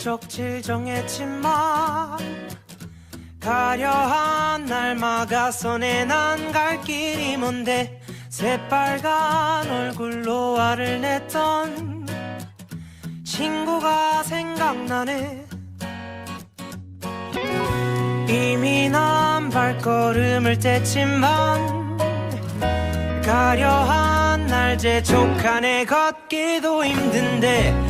목적지 정했지만 가려한 날 막아서 내난 갈 길이 뭔데 새빨간 얼굴로 화를 냈던 친구가 생각나네. 이미 난 발걸음을 뗐지만 가려한 날 재촉하네. 걷기도 힘든데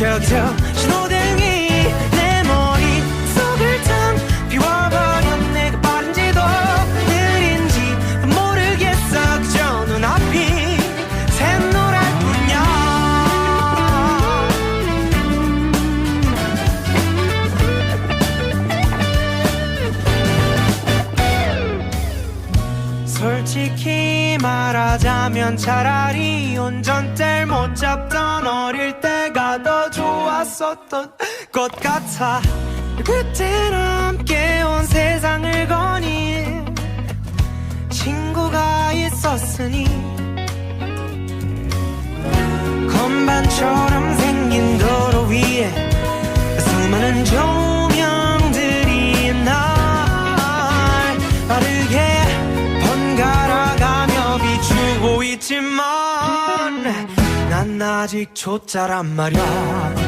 저기 저 신호등이 내 머릿속을 텅 비워버려 내가 빠른지도 느린지 모르겠어. 그저 눈앞이 샛노랄 뿐이야 솔직히 말하자면 차라리 운전대를 못 잡던 어릴 더 좋았었던 것 같아. 그때는 함께 온 세상을 거닌 친구가 있었으니 건반처럼 생긴 도로 위에 수많은 조명들이 날 빠르게 번갈아가며 비추고 있지만 난 아직 초짜란 말이야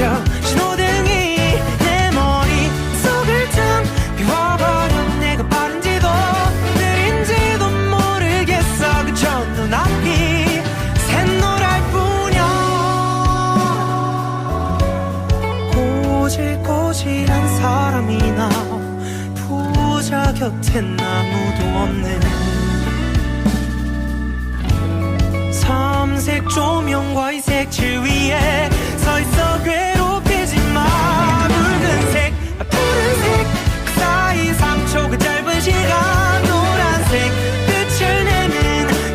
신호등이 내 머릿속을 텅 비워버려. 내가 빠른지도 모르겠어. 그저 눈앞이 샛노랄 뿐이야. 꼬질꼬질한 사람이나 부자 곁엔 아무도 없는 삼색 조명과 이 색칠 위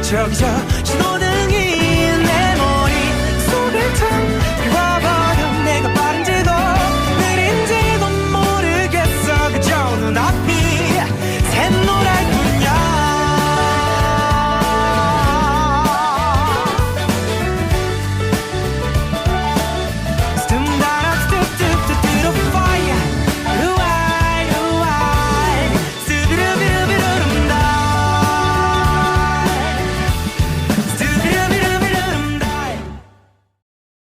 저기서